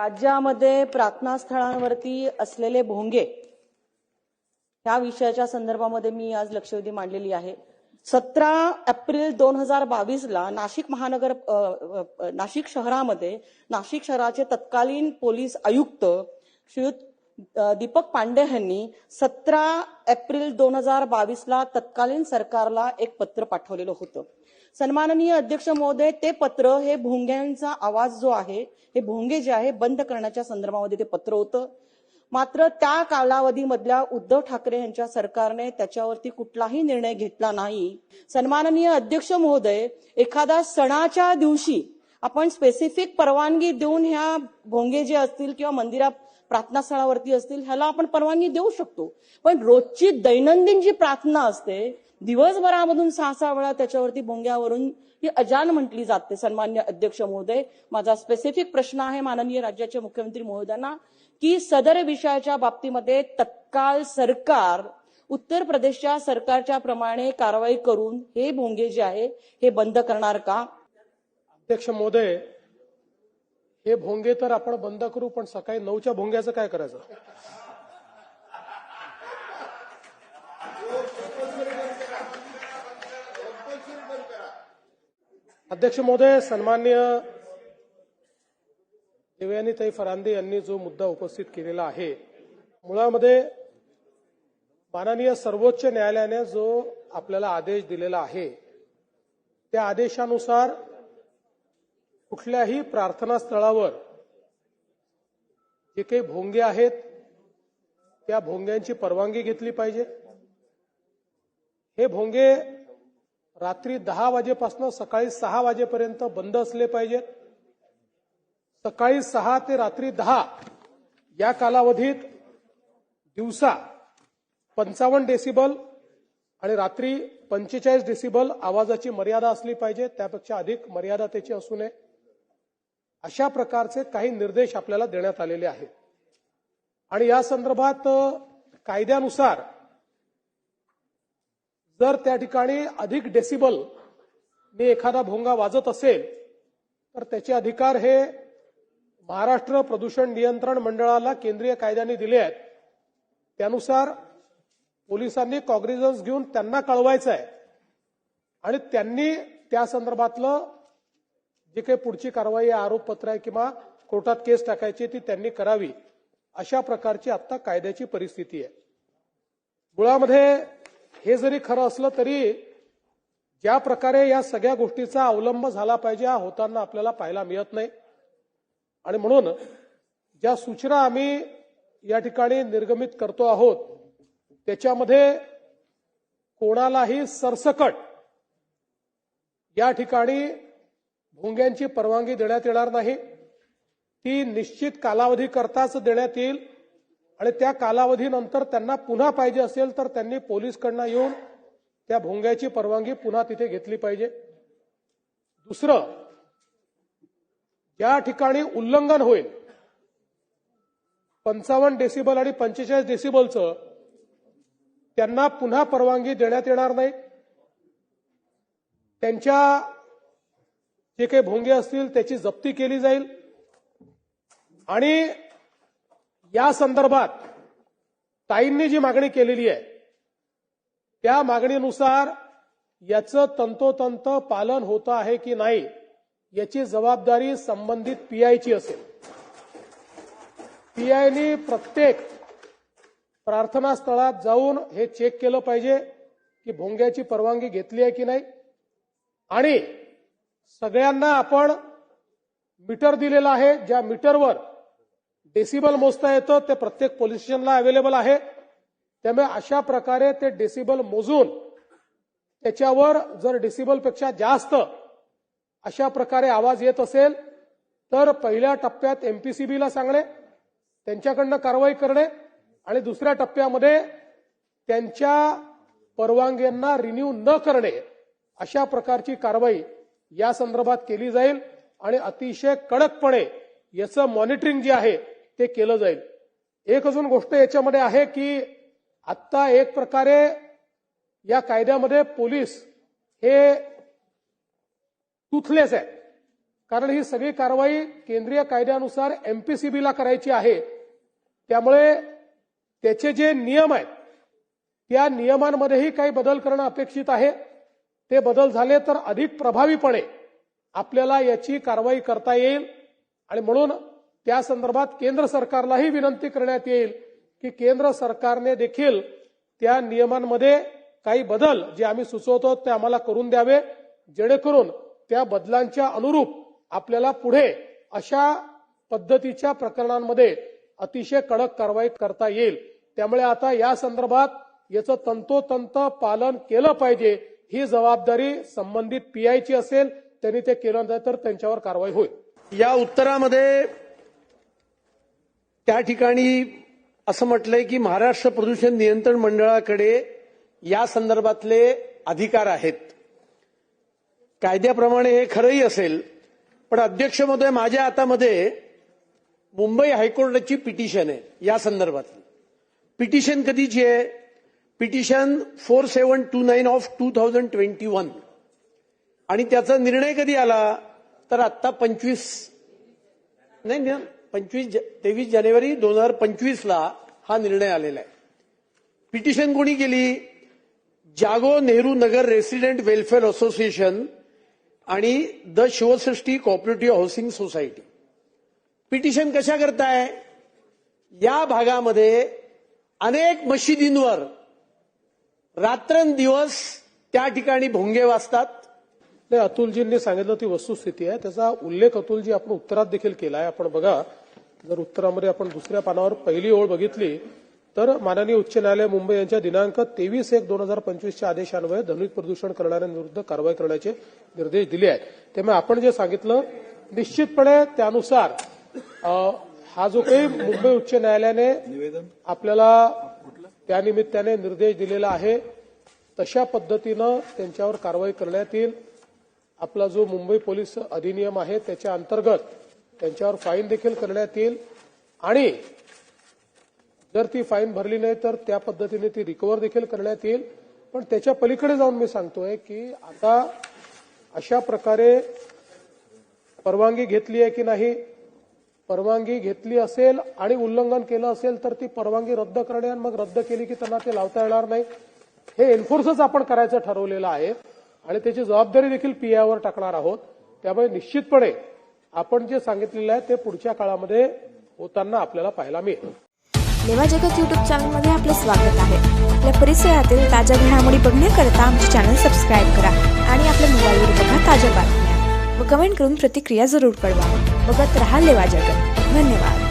राज्यामध्ये प्रार्थना स्थळांवरती असलेले भोंगे ह्या विषयाच्या संदर्भामध्ये मी आज लक्षवेधी मांडलेली आहे. सतरा एप्रिल दोन हजार बावीसला नाशिक महानगर नाशिक शहरामध्ये नाशिक शहराचे तत्कालीन पोलीस आयुक्त श्रीयुत दीपक पांडे यांनी सतरा एप्रिल दोन हजार बावीसला तत्कालीन सरकारला एक पत्र पाठवलेलं होतं. सन्माननीय अध्यक्ष महोदय ते पत्र हे भोंग्यांचा आवाज जो आहे हे भोंगे जे आहे बंद करण्याच्या संदर्भामध्ये ते पत्र होतं. मात्र त्या कालावधीमधल्या उद्धव ठाकरे यांच्या सरकारने त्याच्यावरती कुठलाही निर्णय घेतला नाही. सन्माननीय अध्यक्ष महोदय एखादा सणाच्या दिवशी आपण स्पेसिफिक परवानगी देऊन ह्या भोंगे जे असतील किंवा मंदिरात प्रार्थना स्थळावरती असतील ह्याला आपण परवानगी देऊ शकतो. पण रोजची दैनंदिन जी प्रार्थना असते दिवसभरामधून सहा सहा वेळा त्याच्यावरती भोंग्यावरून ही अजान म्हटली जाते सन्मान्य अध्यक्ष महोदय. माझा स्पेसिफिक प्रश्न आहे माननीय राज्याचे मुख्यमंत्री महोदयांना की सदर विषयाच्या बाबतीमध्ये तत्काळ सरकार उत्तर प्रदेशच्या सरकारच्या प्रमाणे कारवाई करून हे भोंगे जे आहे हे बंद करणार का? अध्यक्ष महोदय हे भोंगे तर आपण बंद करू पण सकाळी नऊच्या भोंग्याचं काय करायचं? अध्यक्ष महोदय सन्मान्य देवयानीताई फरांदे यांनी जो मुद्दा उपस्थित केलेला आहे मुळामध्ये माननीय सर्वोच्च न्यायालयाने जो आपल्याला आदेश दिलेला आहे त्या आदेशानुसार कुठल्याही प्रार्थना स्थळावर जे काही भोंगे आहेत त्या भोंग्यांची परवानगी घेतली पाहिजे. हे भोंगे रात्री दहा वाजेपासून सकाळी सहा वाजेपर्यंत बंद असले पाहिजेत सकाळी सहा ते रात्री दहा या कालावधीत दिवसा पंचावन्न डेसिबल आणि रात्री पंचेचाळीस डेसिबल आवाजाची मर्यादा असली पाहिजे त्यापेक्षा अधिक मर्यादा त्याची असू नये. अशा प्रकारचे काही निर्देश आपल्याला देण्यात आलेले आहेत. आणि या संदर्भात कायद्यानुसार जर त्या ठिकाणी अधिक डेसिबल ने एखादा भोंगा वाजत असेल तर त्याचे अधिकार हे महाराष्ट्र प्रदूषण नियंत्रण मंडळाला केंद्रीय कायद्याने दिले आहेत. त्यानुसार पोलिसांनी कॉग्निझन्स घेऊन त्यांना कळवायचं आहे. आणि त्यांनी त्या संदर्भातलं जे काही पुढची कारवाई आहे, आरोपपत्र आहे किंवा कोर्टात केस टाकायची ती त्यांनी करावी अशा प्रकारची आता कायद्याची परिस्थिती आहे. मुळामध्ये हे जरी खरं असलं तरी ज्या प्रकारे या सगळ्या गोष्टीचा अवलंब झाला पाहिजे हा होताना आपल्याला पाहायला मिळत नाही. आणि म्हणून ज्या सूचना आम्ही या ठिकाणी निर्गमित करतो आहोत त्याच्यामध्ये कोणालाही सरसकट या ठिकाणी भोंग्यांची परवानगी देण्यात येणार नाही. ती निश्चित कालावधी करताच देण्यात येईल. आणि त्या कालावधीनंतर त्यांना पुन्हा पाहिजे असेल तर त्यांनी पोलीसकडनं येऊन त्या भोंग्याची परवानगी पुन्हा तिथे घेतली पाहिजे. दुसरं या ठिकाणी उल्लंघन होईल पंचावन्न डेसिबल आणि पंचेचाळीस डेसिबलचं त्यांना पुन्हा परवानगी देण्यात येणार नाही. त्यांच्या जे काही भोंगे असतील त्याची जप्ती केली जाईल. आणि या संदर्भात ताईंनी जी मागणी केलेली आहे त्या मागणीनुसार याचं तंतोतंत पालन होतं आहे की नाही याची जबाबदारी संबंधित पीआयची असेल. पीआयनी प्रत्येक प्रार्थनास्थळात जाऊन हे चेक केलं पाहिजे की भोंग्याची परवानगी घेतली आहे की नाही. आणि सगळ्यांना आपण मीटर दिलेला आहे ज्या मीटरवर डेसिबल मोजता येतं ते प्रत्येक पोलीस स्टेशनला अवेलेबल आहे. त्यामुळे अशा प्रकारे ते डेसिबल मोजून त्याच्यावर जर डेसिबलपेक्षा जास्त अशा प्रकारे आवाज येत असेल तर पहिल्या टप्प्यात एमपीसीबीला सांगणे त्यांच्याकडनं कारवाई करणे आणि दुसऱ्या टप्प्यामध्ये त्यांच्या परवानग्यांना रिन्यू न करणे अशा प्रकारची कारवाई या संदर्भात केली जाईल आणि अतिशय कडकपणे याचं मॉनिटरिंग जे आहे ते केलं जाईल. एक अजून गोष्ट याच्यामध्ये आहे की आत्ता एक प्रकारे या कायद्यामध्ये पोलीस हे तुथलेच आहे कारण ही सगळी कारवाई केंद्रीय कायद्यानुसार एमपीसीबीला करायची आहे. त्यामुळे त्याचे जे नियम आहेत त्या नियमांमध्येही काही बदल करणं अपेक्षित आहे. ते बदल झाले तर अधिक प्रभावीपणे आपल्याला याची कारवाई करता येईल. आणि म्हणून त्या संदर्भात केंद्र सरकारलाही विनंती करण्यात येईल की केंद्र सरकारने देखील त्या नियमांमध्ये काही बदल जे आम्ही सुचवतो ते आम्हाला करून द्यावे जेणेकरून त्या बदलांच्या अनुरूप आपल्याला पुढे अशा पद्धतीच्या प्रकरणांमध्ये अतिशय कडक कारवाई करता येईल. त्यामुळे आता या संदर्भात याचं तंतोतंत पालन केलं पाहिजे. ही जबाबदारी संबंधित पीआयची असेल त्यांनी ते केलं नाही तर त्यांच्यावर कारवाई होईल. या उत्तरामध्ये त्या ठिकाणी असं म्हटलंय की महाराष्ट्र प्रदूषण नियंत्रण मंडळाकडे या संदर्भातले अधिकार आहेत. कायद्याप्रमाणे हे खरंही असेल पण अध्यक्ष महोदय माझ्या हातामध्ये मुंबई हायकोर्टाची पिटिशन आहे या संदर्भातली. पिटिशन कधीची आहे? Petition four seven two nine of two thousand twenty one. आणि त्याचा निर्णय कधी आला? तर आत्ता पंचवीस नाही ना पंचवीस तेवीस जानेवारी दोन हजार पंचवीसला हा निर्णय आलेला आहे. पिटिशन कोणी केली? Jago Nehru Nagar resident welfare association आणि the Shivsrushti cooperative housing society petition कशा करताय? या भागामध्ये अनेक मशिदींवर रात्रंदिवस त्या ठिकाणी भोंगे वाजतात. नाही अतुलजींनी सांगितलं ती वस्तुस्थिती आहे. त्याचा उल्लेख अतुलजी आपण उत्तरात देखील केला आहे आपण बघा जर उत्तरामध्ये आपण दुसऱ्या पानावर पहिली ओळ बघितली तर माननीय उच्च न्यायालय मुंबई यांच्या दिनांक तेवीस एक दोन हजार पंचवीसच्या आदेशान्वये ध्वनी प्रदूषण करणाऱ्यांविरुद्ध कारवाई करण्याचे निर्देश दिले आहेत. त्यामुळे आपण जे सांगितलं निश्चितपणे त्यानुसार हा जो काही मुंबई उच्च न्यायालयाने आपल्याला त्यानिमित्ताने निर्देश दिलेला आहे तशा पद्धतीनं त्यांच्यावर कारवाई करण्यात येईल. आपला जो मुंबई पोलीस अधिनियम आहे त्याच्या अंतर्गत त्यांच्यावर फाईन देखील करण्यात येईल. आणि जर ती फाईन भरली नाही तर त्या पद्धतीने ती रिकव्हर देखील करण्यात येईल. पण त्याच्या पलीकडे जाऊन मी सांगतोय की आता अशा प्रकारे परवानगी घेतली आहे की नाही? परवानगी घेतली असेल आणि उल्लंघन केलं असेल तर ती परवानगी रद्द करणे आणि मग रद्द केली की त्यांना ते लावता येणार नाही. हे एन्फोर्सच आपण करायचं ठरवलेलं आहे. आणि त्याची जबाबदारी देखील पीआयवर टाकणार आहोत. त्यामुळे निश्चितपणे आपण जे सांगितलेलं आहे ते पुढच्या काळामध्ये होताना आपल्याला पाहायला मिळेल. लेवा जगत यूट्यूब चॅनलमध्ये आपलं स्वागत आहे. आपल्या परिसरातील ताज्या घडामोडी बघण्याकरता आमचे चॅनल सबस्क्राईब करा आणि आपल्या मोबाईलवर बघा ताज्या बातम्या. व कमेंट करून प्रतिक्रिया जरूर कळवा. बघत रहा लेवा जगत. धन्यवाद.